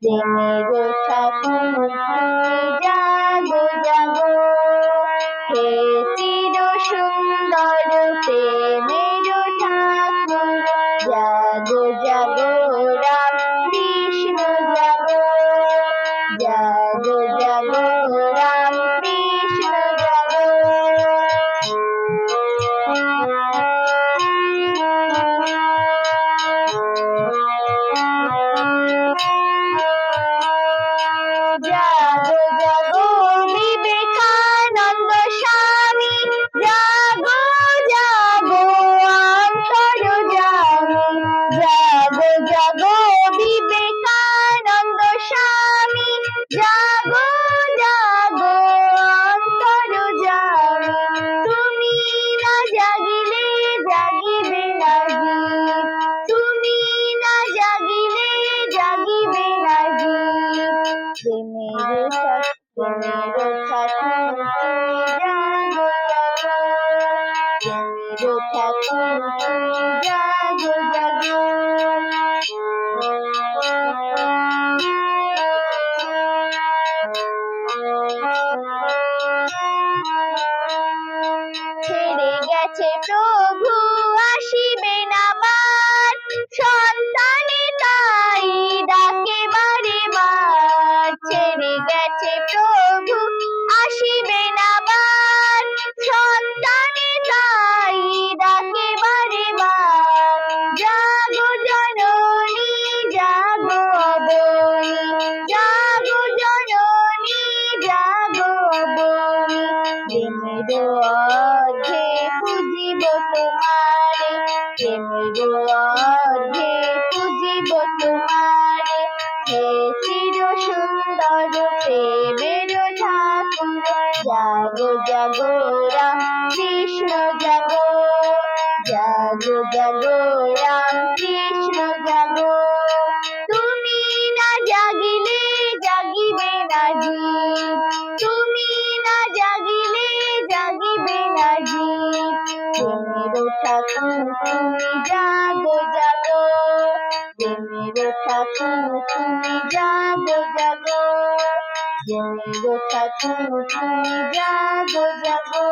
There were cowbirds ছেড়ে গেছে প্রভু অর্ধে পুজিব তোমারে প্রেমের অর্ধে পুজিব তোমারে, হে চির সুন্দর প্রেমের ঠাকুর। জাগো জাগো রাম কৃষ্ণ, জাগো জাগো জাগো রাম তুমি জাগো জাগো জমির ঠাকুর তুমি জাগো জাগো জমির ঠাকুর তুমি জাগো জাগো